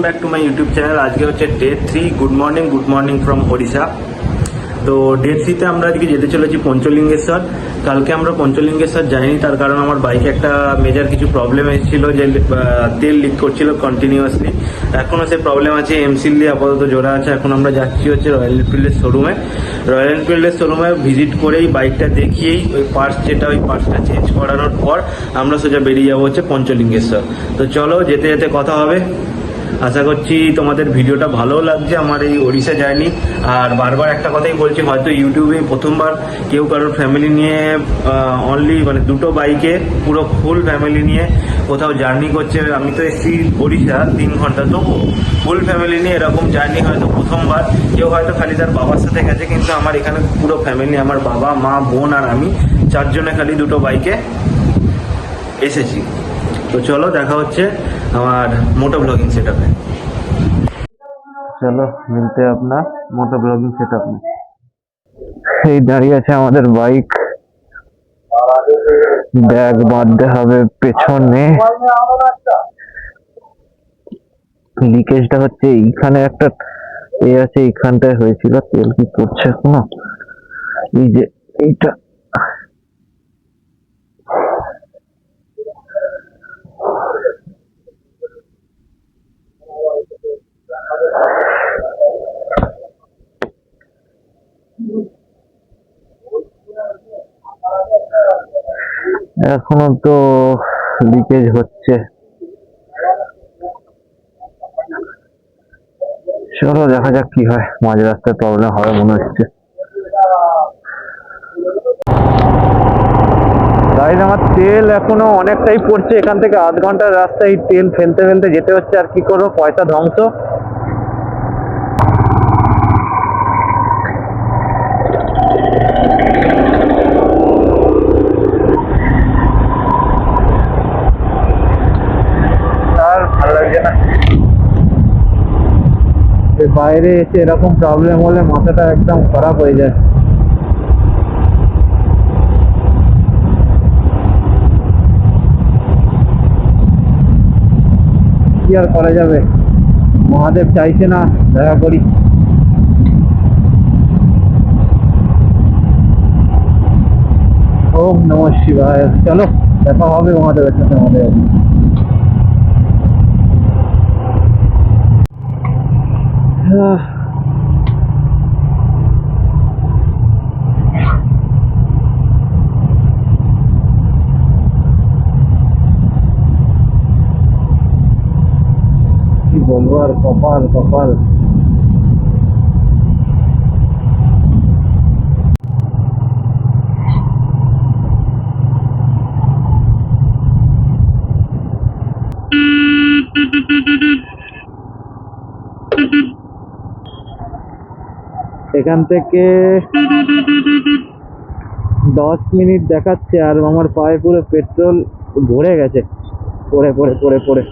Welcome back to my YouTube channel আজকে হচ্ছে day three good morning good morning from Odisha তো day থ্রিতে আমরা আজকে যেতে চলেছি পঞ্চলিঙ্গেশ্বর। কালকে আমরা পঞ্চলিঙ্গেশ্বর যাইনি, তার কারণ আমার বাইকে একটা মেজার কিছু প্রবলেম এসেছিল যে তেল লিক করছিল কন্টিনিউয়াসলি এখনও সে প্রবলেম আছে এমসিল দিয়ে আপাতত জোড়া আছে। এখন আমরা যাচ্ছি হচ্ছে রয়্যাল এনফিল্ডের শোরুমে রয়্যাল এনফিল্ডের শোরুমে ভিজিট করেই বাইকটা দেখিয়েই ওই পার্টস যেটা ওই পার্টসটা চেঞ্জ করানোর পর আমরা সোজা বেরিয়ে যাব হচ্ছে পঞ্চলিঙ্গেশ্বর। তো চলো যেতে যেতে কথা হবে। আশা করছি তোমাদের ভিডিওটা ভালোও লাগছে আমার এই ওড়িশা জার্নি। আর বারবার একটা কথাই বলছি, হয়তো ইউটিউবে প্রথমবার কেউ কারোর ফ্যামিলি নিয়ে অনলি মানে দুটো বাইকে পুরো ফুল ফ্যামিলি নিয়ে কোথাও জার্নি করছে। আমি তো এসেছি ওড়িশা তিন ঘণ্টা তবু ফুল ফ্যামিলি নিয়ে এরকম জার্নি হয়তো প্রথমবার। কেউ হয়তো খালি তার বাবার সাথে গেছে, কিন্তু আমার এখানে পুরো ফ্যামিলি আমার বাবা, মা, বোন আর আমি চারজনে খালি দুটো বাইকে এসেছি। তো চলো দেখা হচ্ছে আমার মোটো ব্লগিং সেট আপে চলো, মিলতে আপনার মোটো ব্লগিং সেট আপ এই দাঁড়িয়ে আছে আমাদের বাইক ব্যাগ বাঁধতে হবে পেছনে। লিকেজটা হচ্ছে এইখানে একটা এ আছে, এইখানটায় হয়েছিল, তেল কি পড়ছে এখনও? এই যে এইটা এখনও তো লিকেজ হচ্ছে। চলো দেখা যাক কি হয়। মাঝ রাস্তায় প্রবলেম হবে মনে হচ্ছে। আমার তেল এখনও অনেকটাই পড়ছে। এখান থেকে আধ ঘণ্টার রাস্তায় তেল ফেলতে ফেলতে যেতে হচ্ছে। আর কি করব? পয়সা ধ্বংস। বাইরে এসে এরকম প্রবলেম হলে মাথাটা একদম খারাপ হয়ে যায়। কি আর করা যাবে? মহাদেব চাইছে না দেখা করি। ওম নম শিবায়। চলো, দেখা হবে মহাদেবের সাথে আমাদের আজকে। আহ, কি বলব আর এখান থেকে দশ মিনিট দেখাচ্ছে আর আমার পায়ে পুরো পেট্রোল ভরে গেছে। পড়ে পড়ে পড়ে পড়ে।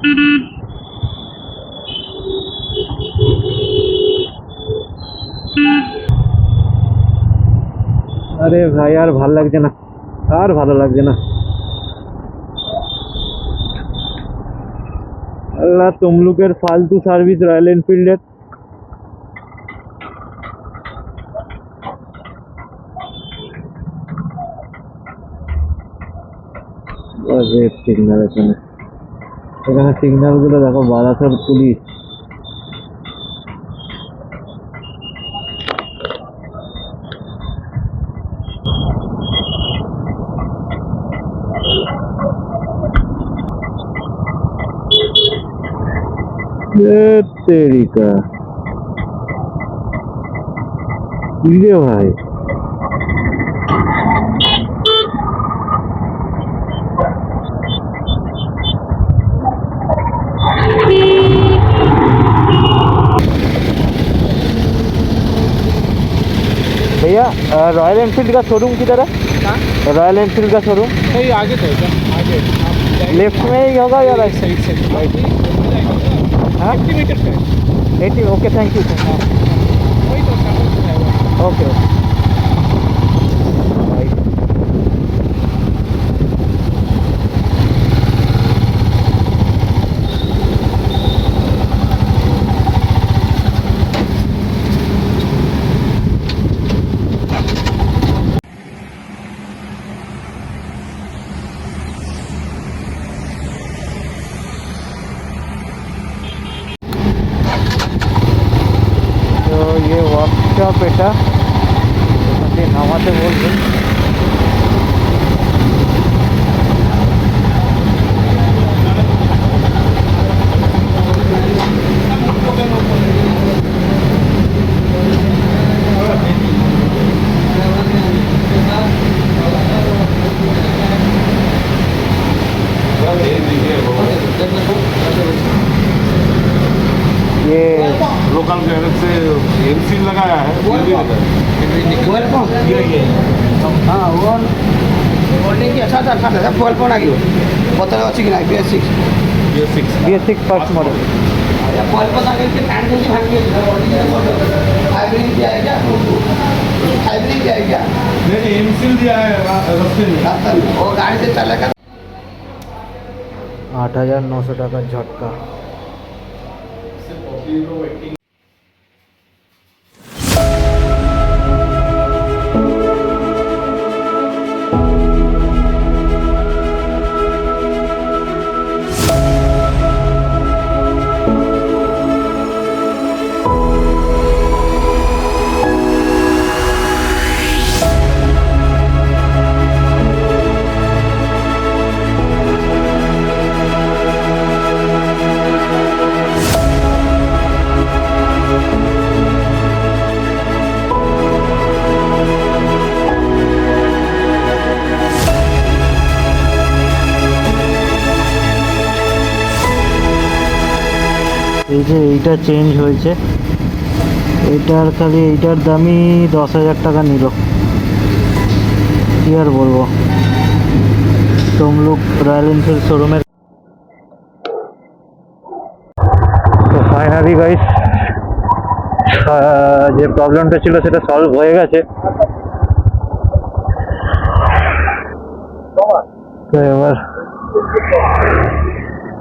अरे भाई, यार भल लगे ना और भल लगे ना अल्लाह, तुम लोग फालतू सार्विस रॉयल एनफिल्ड है अरे सिग्नल है এখানে সিগন্যালগুলো দেখো বারাসাত পুলিশ তেরিকা। রে ভাই? रॉयल एनफील्ड का शोरूम किधर है? रॉयल एनफील्ड का शोरूम नहीं आगे तो आगे। लेफ़्ट में ही होगा या राइट साइड से हाँ? एट्टी ओके थैंक यू वही तो सामने से आएगा ओके ओके ওয়ার্কশপ এটা এখান থেকে নামাতে বলবেন ହଁ ಓನ್ ಓನ್ಲಿಗೆ ಸಾಕು ಸರ್ ಸಾಕು ಸರ್ ಟ್ವೆಲ್ ಫೋನ್ ಆಗಿವೆ ಕೊತ್ತಲ ಸಿಕ್ಕಿನ B S six B S six B S six first model twelve phone ಆಗಿರುತ್ತೆ ಹ್ಯಾಂಡ್ ಗುಂಡಿ ಹ್ಯಾಂಡ್ ಹೈಬ್ರಿड दिया है क्या हाइब्रिड दिया है क्या नहीं যে এইটা চেঞ্জ হয়েছে, এটার খালি এইটার দামই দশ হাজার টাকা নিল। কি আর বলব? তমলুক রয়্যাল এনফিল্ড শোরুমের তো ফাইনালি গাইস যে প্রবলেমটা ছিল সেটা সলভ হয়ে গেছে। তো এবার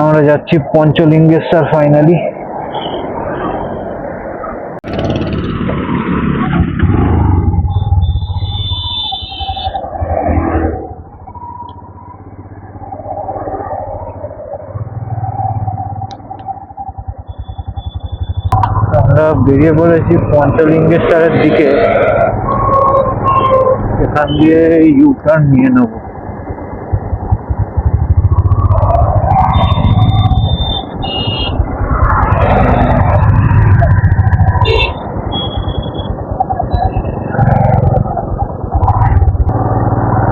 আমরা যাচ্ছি পঞ্চলিঙ্গেশ্বর ফাইনালি আমরা বেরিয়ে পড়েছি পঞ্চলিঙ্গেশ্বরের দিকে। এখান দিয়ে ইউ টার্ন নিয়ে নেব।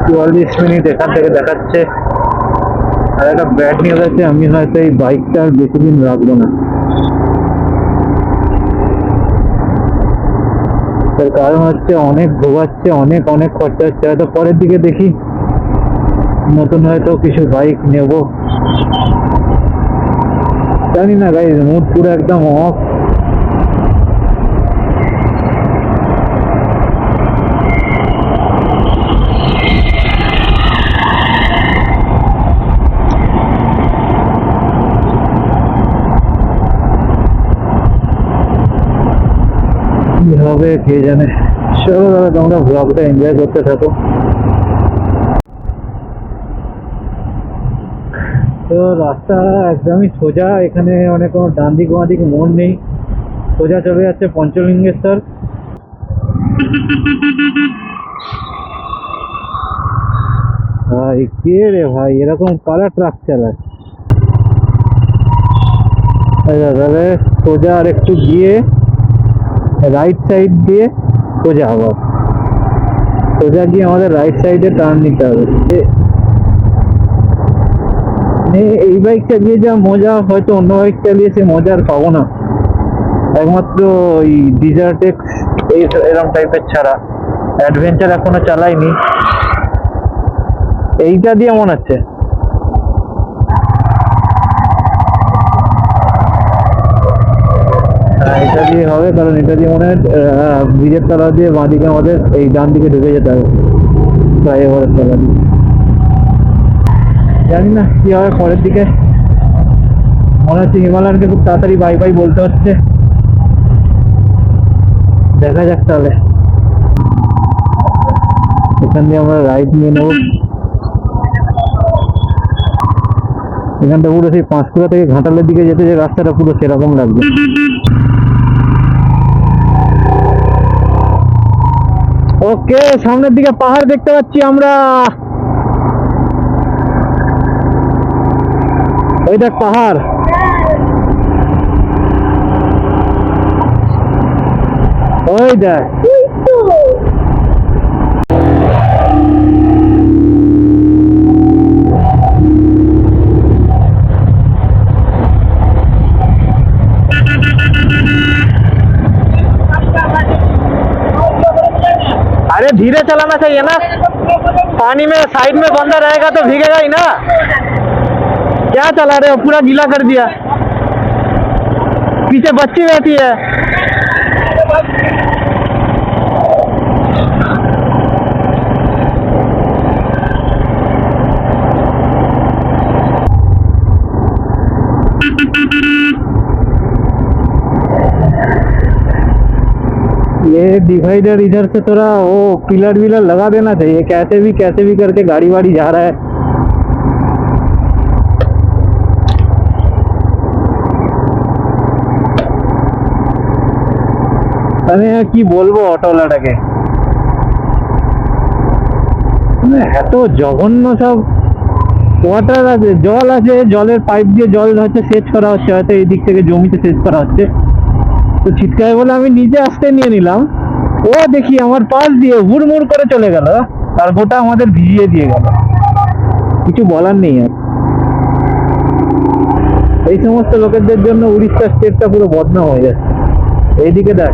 চুয়াল্লিশ মিনিট এখান থেকে দেখাচ্ছে। আর একটা ব্যাড নিউজ আছে, আমি হয়তো এই বাইকটা আর বেশি দিন রাখব না। তার কারণ হচ্ছে অনেক ঘোরাচ্ছে অনেক অনেক খরচা হচ্ছে হয়তো পরের দিকে দেখি। নতুন হয়তো কিছু বাইক নেব। জানি না গাইজ মুড পুরো একদম অফ হবে কে জানে চলো দাদা তোমরা ব্লগটা এনজয় করতে থাকো তো রাস্তা একদমই সোজা এখানে মানে কোনো ডান দিক বাঁ দিক মোড় নেই সোজা চলে যাচ্ছে পঞ্চলিঙ্গেশ্বর ভাই কে রে ভাই এরকম কারা ট্রাক চালায় আচ্ছা তাহলে সোজা আর একটু গিয়ে রাইট সাইড দিয়ে সোজা আবার সোজা গিয়ে আমাদের রাইট সাইডে টার্ন নিতে হবে। এই বাইক চালিয়ে যা, মজা, হয়তো অন্য বাইক চালিয়ে সে মজা আর পাবো না। একমাত্র ওই ডিজার্টেক্স এই এরকম টাইপের ছাড়া। অ্যাডভেঞ্চার এখনও চালাইনি। এইটা দিয়ে মনে হচ্ছে। এটা দিয়ে হবে, কারণ এটা দিয়ে মনে হয় ব্রিজের তলা দিয়ে বাঁ দিকে আমাদের এই ডান দিকে ঢুকে যেতে হবে। ফ্লাইওভারের তলা দিয়ে জানি না কি হবে পরের দিকে। মনে হচ্ছে হিমালয়ানকে খুব তাড়াতাড়ি বাই বাই বলতে হচ্ছে। দেখা যাক তাহলে। এখান দিয়ে আমরা রাইড নিয়ে নেব। এখানটা পুরো সেই পাঁশকুড়া থেকে ঘাটালের দিকে যেতে যে রাস্তাটা পুরো সেরকম লাগবে। ওকে সামনের দিকে পাহাড় দেখতে পাচ্ছি আমরা। ওই দেখ পাহাড়। ওই দেখ। धीरे चलाना चाहिए ना। पानी में साइड में बंदा रहेगा तो भीगेगा ही ना। क्या चला रहे हो? पूरा गीला कर दिया। पीछे बच्ची रहती है। ये डिवाइडर इधर से थोड़ा वो पिलर विलर लगा देना चाहिए कैसे भी कैसे भी करके गाड़ी वाड़ी जा रहा है মানে কি বলবো অটোওয়ালাটাকে মানে এত জঘন্য সব ওয়াটার আছে জল আছে জলের পাইপ দিয়ে জল হচ্ছে সেচ করা হচ্ছে হয়তো এই দিক থেকে জমিতে সেচ করা হচ্ছে তো চিৎকার বলে আমি নিজে আসতে নিয়ে নিলাম। ও দেখি আমার পাশ দিয়ে হুড়মুড় করে চলে গেল। আর গোটা আমাদের ভিজিয়ে দিয়ে গেল। কিছু বলার নেই আর। এই সমস্ত লোকেদের জন্য উড়িষ্যা স্টেটটা পুরো বদনাম হয়ে যাচ্ছে। এইদিকে দেখ।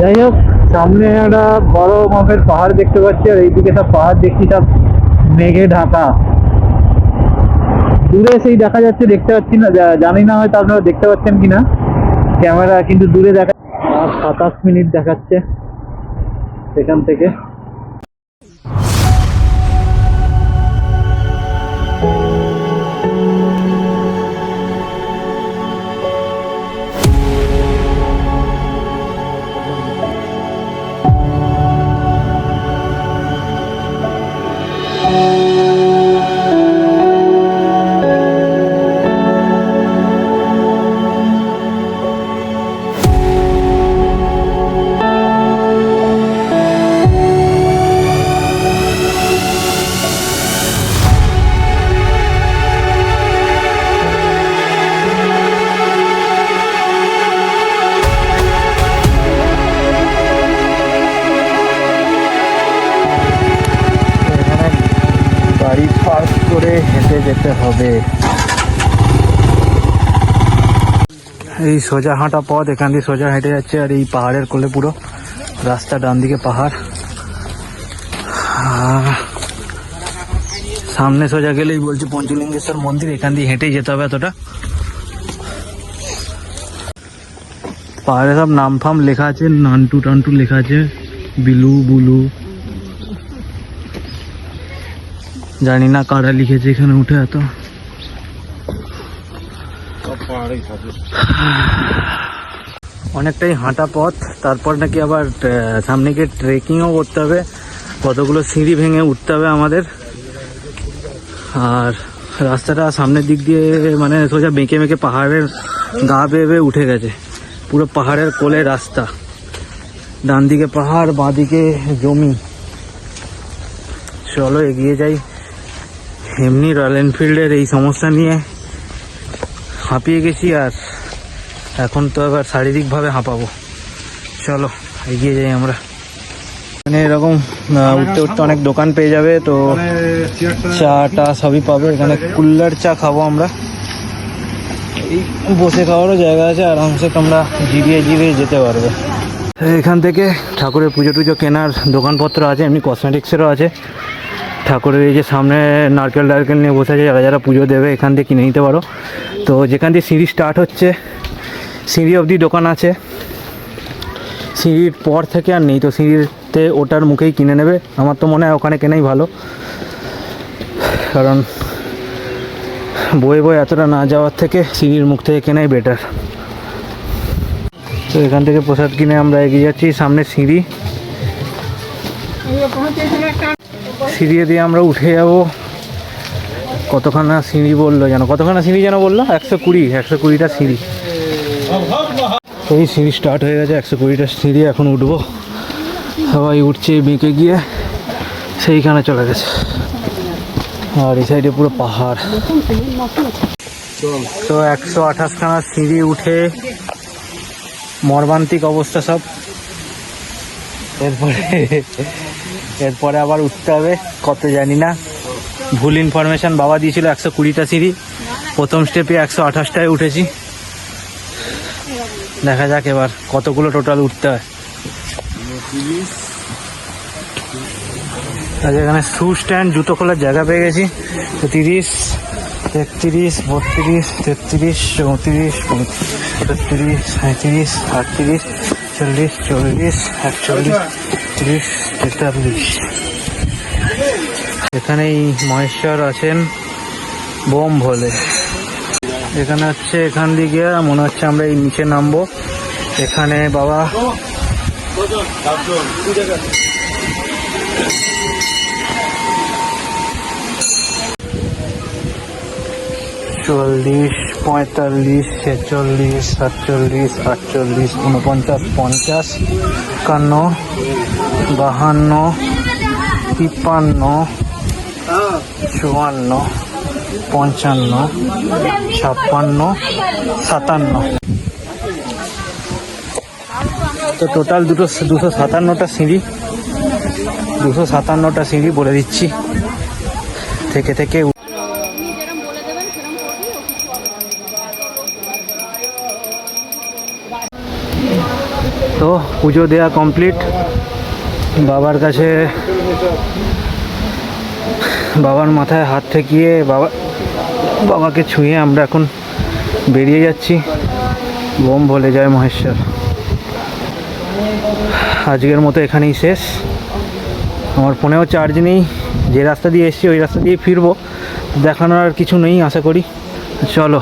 যাই হোক, সামনে একটা বড় মাপের পাহাড় দেখতে পাচ্ছি আর এইদিকে সব পাহাড় দেখছি সব। মেঘে ঢাকা। দূরে সেই দেখা যাচ্ছে, দেখতে পাচ্ছি না। জানি না হয়তো আপনারা দেখতে পাচ্ছেন কিনা। ক্যামেরা কিন্তু দূরে দেখা সাতাশ মিনিট দেখাচ্ছে। সেখান থেকে। এই সোজা হাঁটা পথ, এখান দিয়ে সোজা হেঁটে যাচ্ছে আর এই পাহাড়ের কোলে পুরো রাস্তা ডান দিকে পাহাড় সামনে সোজা গেলেই বলছি পঞ্চলিঙ্গেশ্বর মন্দির, এখান দিয়ে হেঁটেই যেতে হবে এতটা। পাহাড়ে সব নাম ফাম লেখা আছে, নানটু টান্টু লেখা আছে, বিলু বুলু। জানি না কারা লিখেছে এখানে উঠে এত। অনেকটাই হাঁটা পথ, তারপর নাকি আবার সামনে গিয়ে ট্রেকিংও করতে হবে। কতগুলো সিঁড়ি ভেঙে উঠতে হবে আমাদের। আর রাস্তাটা সামনের দিক দিয়ে মানে সোজা বেঁকে বেঁকে পাহাড়ের গা বেয়ে বেয়ে উঠে গেছে। পুরো পাহাড়ের কোলে রাস্তা। ডান দিকে পাহাড়, বাঁ দিকে জমি। চলো এগিয়ে যাই। এমনি রয়্যাল এনফিল্ডের এই সমস্যা নিয়ে। হাঁপিয়ে গেছি আর এখন তো এবার শারীরিকভাবে হাঁপাবো। চলো এগিয়ে যাই আমরা। মানে এরকম উঠতে উঠতে অনেক দোকান পেয়ে যাবে তো চা টা সবই পাবে। এখানে কুল্লার চা খাব আমরা। এই বসে খাওয়ারও জায়গা আছে আরামসে তোমরা জিরিয়ে জিরিয়ে যেতে পারবে। এখান থেকে ঠাকুরের পুজো টুজো কেনার দোকানপত্র আছে এমনি কসমেটিক্সেরও আছে। ঠাকুরের এই যে সামনে নারকেল টারকেল নিয়ে বসে আছে যারা যারা পুজো দেবে এখান থেকে কিনে নিতে পারো। তো যেখান দিয়ে সিঁড়ি স্টার্ট হচ্ছে, সিঁড়ি অবধি দোকান আছে। সিঁড়ির পর থেকে আর নেই, তো সিঁড়িতে ওটার মুখেই কিনে নেবে। আমার তো মনে হয় ওখানে কেনাই ভালো। কারণ বয়ে বয়ে এতটা না যাওয়ার থেকে সিঁড়ির মুখ থেকে কেনাই বেটার তো এখান থেকে প্রসাদ কিনে আমরা এগিয়ে যাচ্ছি, সামনে সিঁড়ি। সিঁড়ি দিয়ে আমরা উঠে যাব। কতখানা সিঁড়ি বলল যেন, কতখানা সিঁড়ি যেন বলল? একশো কুড়ি, একশো কুড়িটা সিঁড়ি। এই সিঁড়ি স্টার্ট হয়ে গেছে, একশো কুড়িটা সিঁড়ি এখন উঠবো। সবাই উঠছে বেঁকে গিয়ে, সেইখানে চলে গেছে। আর এই সাইডে পুরো পাহাড়। তো একশো আঠাশখানা সিঁড়ি উঠে মর্মান্তিক অবস্থা সব। এরপরে এরপরে আবার উঠতে হবে, কত জানি না। ভুল ইনফরমেশন বাবা দিয়েছিল একশো কুড়িটা সিঁড়ি। প্রথম স্টেপে একশো আঠাশটায় উঠেছি। দেখা যাক এবার কতগুলো টোটাল উঠতে হয়। এখানে শু স্ট্যান্ড জুতো খোলার জায়গা পেয়ে গেছি। তিরিশ, তেত্রিশ, বত্রিশ, তেত্রিশ, চৌত্রিশ, পঁয়ত্রিশ সাঁত্রিশ আটত্রিশ, চল্লিশ চল্লিশ, একচল্লিশ, তিরিশ, তেতাল্লিশ। এখানেই মহেশ্বর আছেন বোম ভোলে। এখানে হচ্ছে এখান দিকে মনে হচ্ছে আমরা এই নিচে নামবো। এখানে বাবা চল্লিশ পঁয়তাল্লিশ, ছেচল্লিশ, সাতচল্লিশ, আটচল্লিশ, উনপঞ্চাশ, পঞ্চাশ, একান্ন, বাহান্ন, তিপ্পান্ন চুয়ান্ন, পঞ্চান্ন, ছাপ্পান্ন, সাতান্ন তো টোটাল দুটো দুশো সাতান্নটা সিঁড়ি, দুশো সাতান্নটা সিঁড়ি বলে দিচ্ছি থেকে থেকে। তো পুজো দেয়া কমপ্লিট বাবার কাছে বাবার মাথায় হাত ঠেকিয়ে বাবা, বাবাকে ছুঁয়ে আমরা এখন বেরিয়ে যাচ্ছি। বোম বলে যায় মহেশ্বর। আজকের মতো এখানেই শেষ। আমার ফোনেও চার্জ নেই। যে রাস্তা দিয়ে এসছি, ওই রাস্তা দিয়ে ফিরবো। দেখানোর আর কিছু নেই, আশা করি। চলো।